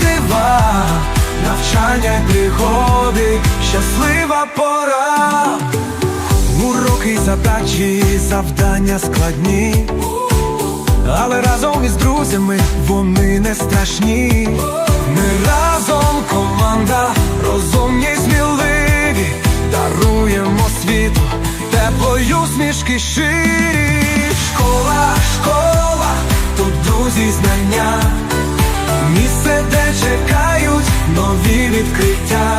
Дива, навчання й пригоди, щаслива пора. Уроки, задачі, завдання складні. Але разом із друзями вони не страшні. Ми разом команда, розумні сміливі, даруємо світу, теплою смішки ширі. відкриття.